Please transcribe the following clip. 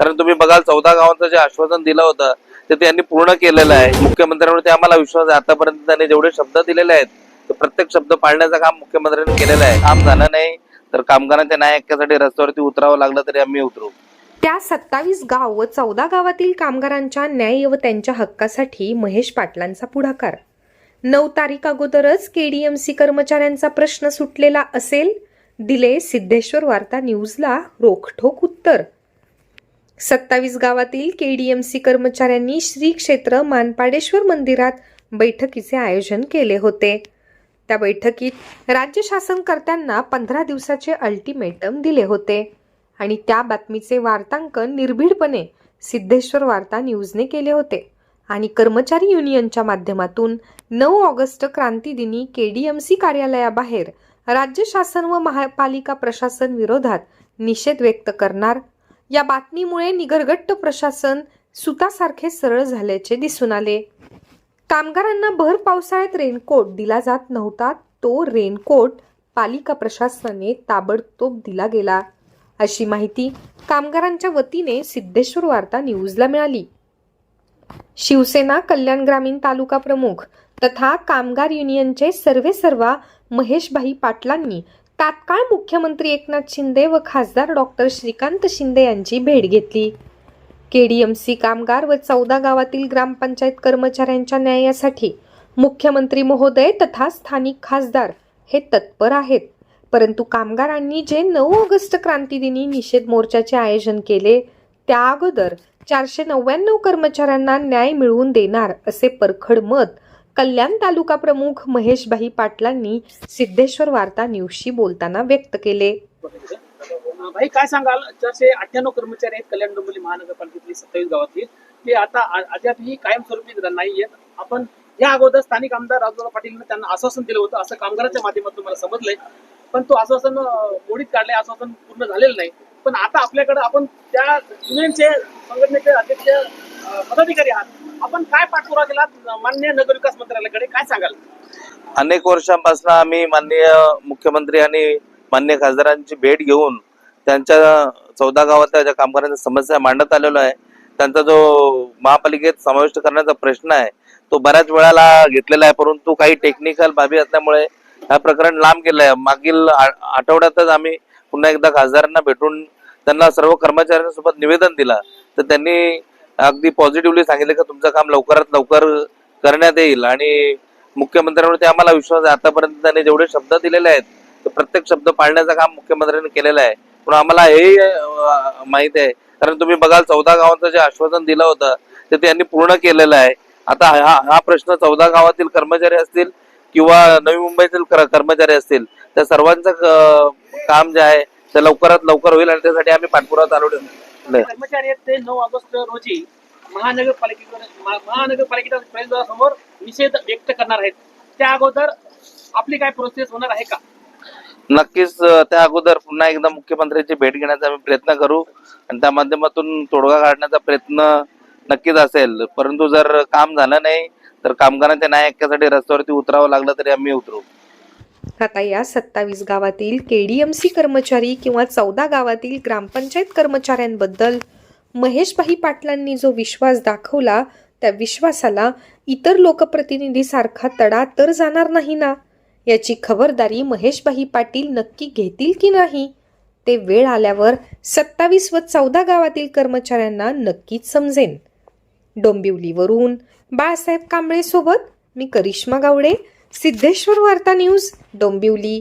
कारण तुम्ही बघाल चौदा गावांचं जे आश्वासन दिलं होतं ते त्यांनी पूर्ण केलेलं आहे. मुख्यमंत्र्यांवरती आम्हाला विश्वास आहे. आतापर्यंत त्यांनी जेवढे शब्द दिलेले आहेत ते प्रत्येक शब्द पाळण्याचं काम मुख्यमंत्र्यांनी केलेलं आहे. काम झालं नाही तर कामगारांच्या न्याय हक्कासाठी रस्त्यावरती उतरावं लागलं तरी आम्ही उतरू. त्या सत्तावीस गाव व चौदा गावातील कामगारांच्या न्याय व त्यांच्या हक्कासाठी महेश पाटलांचा पुढाकार. नऊ तारीख अगोदरच केडीएमसी कर्मचाऱ्यांचा प्रश्न सुटलेला असेल. दिले सिद्धेश्वर वार्ता न्यूजला रोखठोक उत्तर. सत्तावीस गावातील के डी एम सी कर्मचाऱ्यांनी श्री क्षेत्र मानपाडेश्वर मंदिरात बैठकीचे आयोजन केले होते. त्या बैठकीत राज्य शासनकर्त्यांना पंधरा दिवसाचे अल्टिमेटम दिले होते आणि त्या बातमीचे वार्तांकन निर्भीडपणे सिद्धेश्वर वार्ता न्यूजने केले होते आणि कर्मचारी युनियनच्या माध्यमातून नऊ ऑगस्ट क्रांतीदिनी सी कार्यालयाबाहेर राज्य शासन व महापालिका प्रशासन विरोधात निषेध व्यक्त करणार या बातमीमुळे निगरगट्ट प्रशासन सुतासारखे सरळ झाल्याचे दिसून आले. कामगारांना भर पावसाळ्यात रेनकोट दिला जात नव्हता तो रेनकोट पालिका प्रशासनाने ताबडतोब दिला गेला. अशी माहिती कामगारांच्या वतीने सिद्धेश्वर वार्ता न्यूजला मिळाली. शिवसेना कल्याण ग्रामीण तालुका प्रमुख तथा कामगार युनियनचे सर्वे सर्वा महेशभाई पाटलांनी तात्काळ मुख्यमंत्री एकनाथ शिंदे व खासदार डॉक्टर श्रीकांत शिंदे यांची भेट घेतली. केडीएमसी कामगार व चौदा गावातील ग्रामपंचायत कर्मचाऱ्यांच्या न्यायासाठी मुख्यमंत्री महोदय तथा स्थानिक खासदार हे तत्पर आहेत. परंतु कामगारांनी जे नऊ ऑगस्ट क्रांतीदिनी निषेध मोर्चाचे आयोजन केले त्या अगोदर चारशे नव्याण्णव कर्मचाऱ्यांना न्याय मिळवून देणार असे परखड मत कल्याण तालुका प्रमुख महेशभाई पाटलांनी सिद्धेश्वर वार्ता न्यूजशी बोलताना व्यक्त केले. भाई काय सांगाल? चारशे अठ्ठ्याण्णव कर्मचारी आहेत कल्याण डोंबिवली महानगरपालिकेतली सत्तावीस गावातली. ते आता अद्यापही कायमस्वरूपी नाही आहेत आपण या अगोदर स्थानिक आमदार राजूराव पाटील त्यांना आश्वासन दिलं होतं. असं कामगाराच्या माध्यमातून मला समजलंय. पण तो आश्वासन मोडीत काढलंय. आश्वासन पूर्ण झालेलं नाही. पण आता आपल्याकडे आपण त्या युनियनचे संघटनेचे अध्यक्ष पदाधिकारी आहात. आपण काय पाठपुरावा केला मान्य नगरविकास मंत्रालयाकडे काय सांगाल? अनेक वर्षांपासून आम्ही माननीय मुख्यमंत्री आणि मान्य खासदारांची भेट घेऊन त्यांच्या चौदा गावातल्या ज्या कामगारांच्या समस्या मांडत आलेलो आहे त्यांचा जो महापालिकेत समाविष्ट करण्याचा प्रश्न आहे तो बऱ्याच वेळाला घेतलेला आहे. परंतु काही टेक्निकल बाबी असल्यामुळे हा प्रकरण लांब गेलं आहे मागील आठवड्यातच आम्ही पुन्हा एकदा खासदारांना भेटून त्यांना सर्व कर्मचाऱ्यांसोबत निवेदन दिलं. तर त्यांनी अगदी पॉझिटिव्हली सांगितलं की तुमचं काम लवकरात लवकर करण्यात येईल. आणि मुख्यमंत्र्यांवर ते आम्हाला विश्वास आहे. आतापर्यंत त्यांनी जेवढे शब्द दिलेले आहेत ते प्रत्येक शब्द पाळण्याचं काम मुख्यमंत्र्यांनी केलेलं आहे. पण आम्हाला हेही माहीत आहे. कारण तुम्ही बघाल चौदा गावांचं जे आश्वासन दिलं होतं ते त्यांनी पूर्ण केलेलं आहे. आता हा हा प्रश्न चौदा गावातील कर्मचारी असतील किंवा नवी मुंबईतील कर्मचारी असतील त्या सर्वांचं काम जे आहे ते लवकरात लवकर होईल आणि त्यासाठी आम्ही पाठपुरावा चालवले कर्मचारी आहेत ते नऊ ऑगस्ट रोजी महानगरपालिकेवर महा- महानगरपालिकेच्या प्रवेशद्वारासमोर निषेध व्यक्त करणार आहेत. त्या अगोदर आपली काय प्रोसेस होणार आहे का? नक्कीच त्या अगोदर पुन्हा एकदा मुख्यमंत्र्यांची भेट घेण्याचा आम्ही प्रयत्न करू आणि त्या माध्यमातून तोडगा काढण्याचा प्रयत्न नक्कीच असेल. परंतु जर काम झालं नाही तर कामगारांच्या न्याय हक्कासाठी रस्त्यावरती उतरावं लागलं तरी आम्ही उतरू. आता या सत्तावीस गावातील के डी एम सी कर्मचारी किंवा चौदा गावातील ग्रामपंचायत कर्मचाऱ्यांबद्दल महेशभाई पाटलांनी जो विश्वास दाखवला त्या विश्वासाला इतर लोकप्रतिनिधीसारखा तडा तर जाणार नाही ना? याची खबरदारी महेशभाई पाटील नक्की घेतील की नाही? ते वेळ आल्यावर सत्तावीस व चौदा गावातील कर्मचाऱ्यांना नक्कीच समजेन. डोंबिवलीवरून बाळासाहेब कांबळेसोबत मी करिश्मा गावडे सिद्धेश्वर वार्ता न्यूज डोंबिवली.